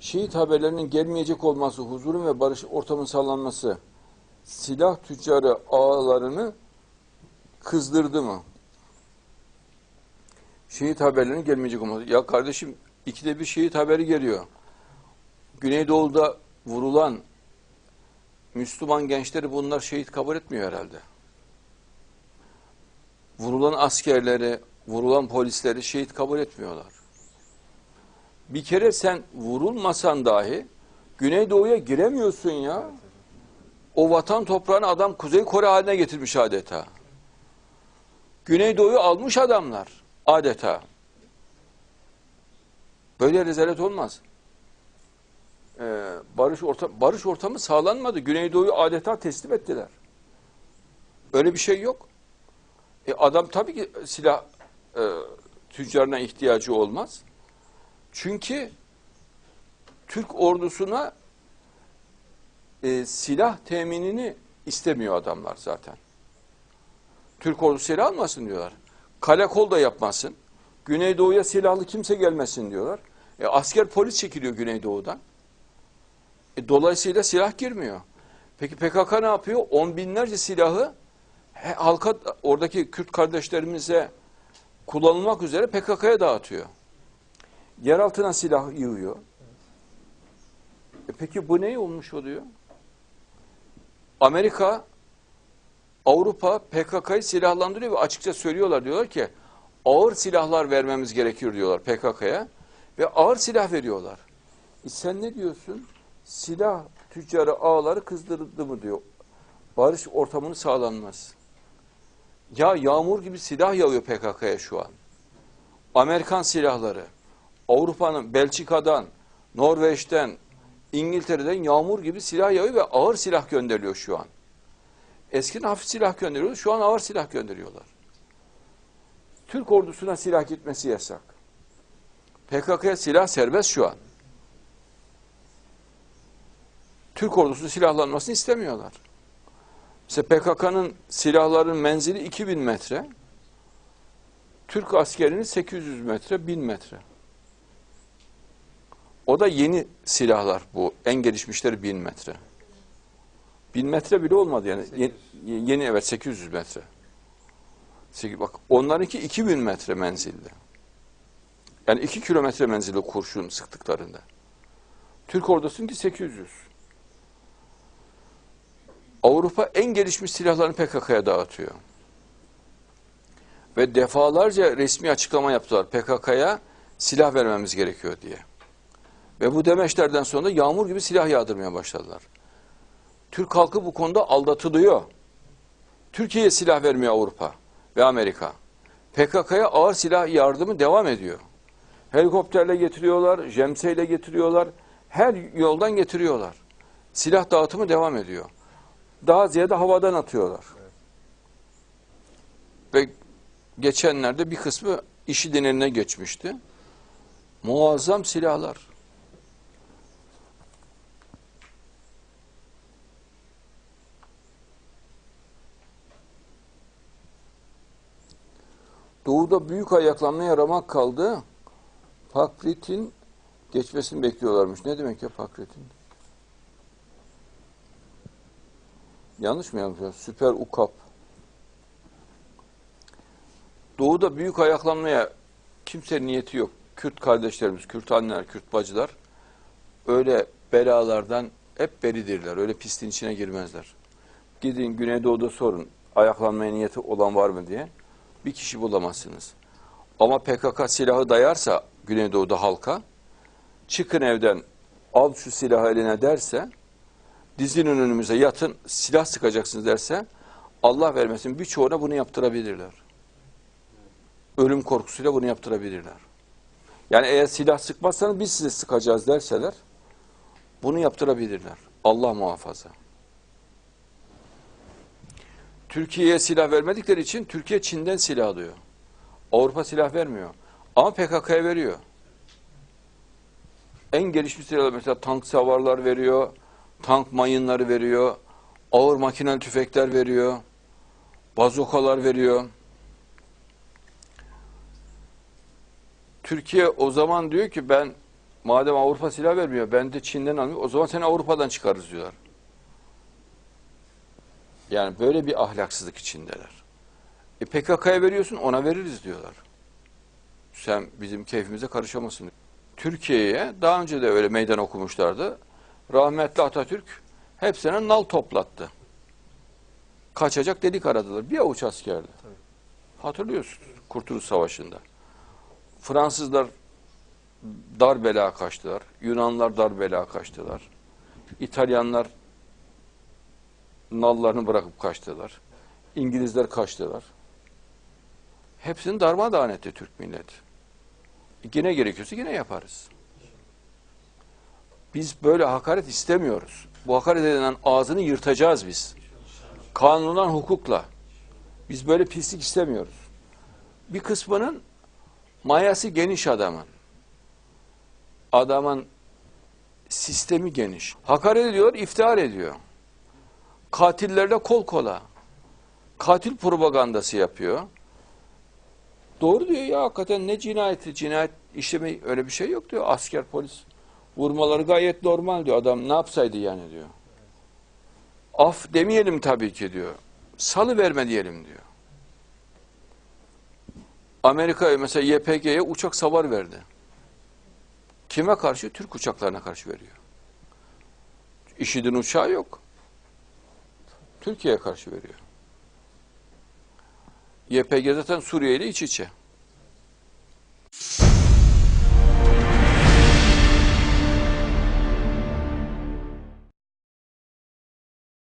şehit haberlerinin gelmeyecek olması, huzurun ve barış ortamının sağlanması silah tüccarı ağalarını kızdırdı mı? Şehit haberlerinin gelmeyecek olması. Ya kardeşim ikide bir şehit haberi geliyor. Güneydoğu'da vurulan Müslüman gençleri bunlar şehit kabul etmiyor herhalde. Vurulan askerleri, vurulan polisleri şehit kabul etmiyorlar. Bir kere sen vurulmasan dahi Güneydoğu'ya giremiyorsun ya. O vatan toprağını adam Kuzey Kore haline getirmiş adeta. Güneydoğu'yu almış adamlar adeta. Böyle rezalet olmaz. Ee, barış ortam barış ortamı sağlanmadı. Güneydoğu'yu adeta teslim ettiler. Öyle bir şey yok. E adam tabii ki silah e, tüccarına ihtiyacı olmaz. Çünkü Türk ordusuna e, silah teminini istemiyor adamlar zaten. Türk ordusu silah almasın diyorlar. Kale kol da yapmasın. Güneydoğu'ya silahlı kimse gelmesin diyorlar. E, asker polis çekiliyor Güneydoğu'dan. E, dolayısıyla silah girmiyor. Peki PKK ne yapıyor? On binlerce silahı he, halka oradaki Kürt kardeşlerimize kullanılmak üzere PKK'ya dağıtıyor. Yer altına silah yığıyor. E peki bu ne olmuş oluyor? Amerika, Avrupa PKK'yı silahlandırıyor ve açıkça söylüyorlar. Diyorlar ki ağır silahlar vermemiz gerekiyor diyorlar PKK'ya ve ağır silah veriyorlar. E sen ne diyorsun? Silah tüccarı ağları kızdırdı mı diyor. Barış ortamını sağlanmaz. Ya yağmur gibi silah yağıyor PKK'ya şu an. Amerikan silahları, Avrupa'nın Belçika'dan, Norveç'ten, İngiltere'den yağmur gibi silah yağıyor ve ağır silah gönderiliyor şu an. Eskiden hafif silah gönderiyordu, şu an ağır silah gönderiyorlar. Türk ordusuna silah gitmesi yasak. PKK'ya silah serbest şu an. Türk ordusu silahlanmasını istemiyorlar. Mesela PKK'nın silahların menzili 2000 metre. Türk askerinin 800 metre, 1000 metre. O da yeni silahlar bu. En gelişmişleri 1000 metre. 1000 metre bile olmadı yani. Yeni, yeni evet 800 metre. Bak onlarınki 2000 metre menzilli. Yani 2 kilometre menzilli kurşun sıktıklarında. Türk ordusununki 800. Avrupa en gelişmiş silahlarını PKK'ya dağıtıyor. Ve defalarca resmi açıklama yaptılar PKK'ya silah vermemiz gerekiyor diye. Ve bu demeçlerden sonra yağmur gibi silah yağdırmaya başladılar. Türk halkı bu konuda aldatılıyor. Türkiye'ye silah vermiyor Avrupa ve Amerika. PKK'ya ağır silah yardımı devam ediyor. Helikopterle getiriyorlar, jemseyle getiriyorlar, her yoldan getiriyorlar. Silah dağıtımı devam ediyor. Daha ziyade havadan atıyorlar. Ve geçenlerde bir kısmı işi eline geçmişti. Muazzam silahlar. Doğuda büyük ayaklanmaya ramak kaldı. Pakrit'in geçmesini bekliyorlarmış. Ne demek ya Pakrit'in? Yanlış mı yazmışlar? Süper ukap. Doğuda büyük ayaklanmaya kimse niyeti yok. Kürt kardeşlerimiz, Kürt anneler, Kürt bacılar öyle belalardan hep beridirler. Öyle pisliğin içine girmezler. Gidin Güneydoğu'da sorun ayaklanmaya niyeti olan var mı diye. Bir kişi bulamazsınız. Ama PKK silahı dayarsa Güneydoğu'da halka çıkın evden al şu silahı eline derse dizinin önümüze yatın silah sıkacaksınız derse Allah vermesin birçoğuna bunu yaptırabilirler. Ölüm korkusuyla bunu yaptırabilirler. Yani eğer silah sıkmazsanız biz size sıkacağız derseler bunu yaptırabilirler. Allah muhafaza. Türkiye'ye silah vermedikleri için Türkiye Çin'den silah alıyor. Avrupa silah vermiyor. Ama PKK'ya veriyor. En gelişmiş silahlar mesela tank savarlar veriyor, tank mayınları veriyor, ağır makineli tüfekler veriyor, bazokalar veriyor. Türkiye o zaman diyor ki ben Madem Avrupa silah vermiyor, ben de Çin'den almıyor. O zaman seni Avrupa'dan çıkarırız diyorlar. Yani böyle bir ahlaksızlık içindeler. E PKK'ya veriyorsun, ona veririz diyorlar. Sen bizim keyfimize karışamazsın. Türkiye'ye daha önce de öyle meydan okumuşlardı. Rahmetli Atatürk hepsine nal toplattı. Kaçacak delik aradılar. Bir avuç askerdi. Hatırlıyorsunuz Kurtuluş Savaşı'nda. Fransızlar dar bela kaçtılar. Yunanlar dar bela kaçtılar. İtalyanlar nallarını bırakıp kaçtılar. İngilizler kaçtılar. Hepsini darmadağın etti Türk milleti. Yine gerekiyorsa yine yaparız. Biz böyle hakaret istemiyoruz. Bu hakaret edilen ağzını yırtacağız biz. Kanundan hukukla. Biz böyle pislik istemiyoruz. Bir kısmının mayası geniş adamın. Adamın sistemi geniş. Hakaret ediyor, iftihar ediyor. Katillerle kol kola. Katil propagandası yapıyor. Doğru diyor ya hakikaten ne cinayeti, cinayet işleme öyle bir şey yok diyor. Asker, polis vurmaları gayet normal diyor. Adam ne yapsaydı yani diyor. Af demeyelim tabii ki diyor. Salı verme diyelim diyor. Amerika mesela YPG'ye uçak savar verdi. Kime karşı? Türk uçaklarına karşı veriyor. IŞİD'in uçağı yok. Türkiye'ye karşı veriyor. YPG zaten Suriye ile iç içe.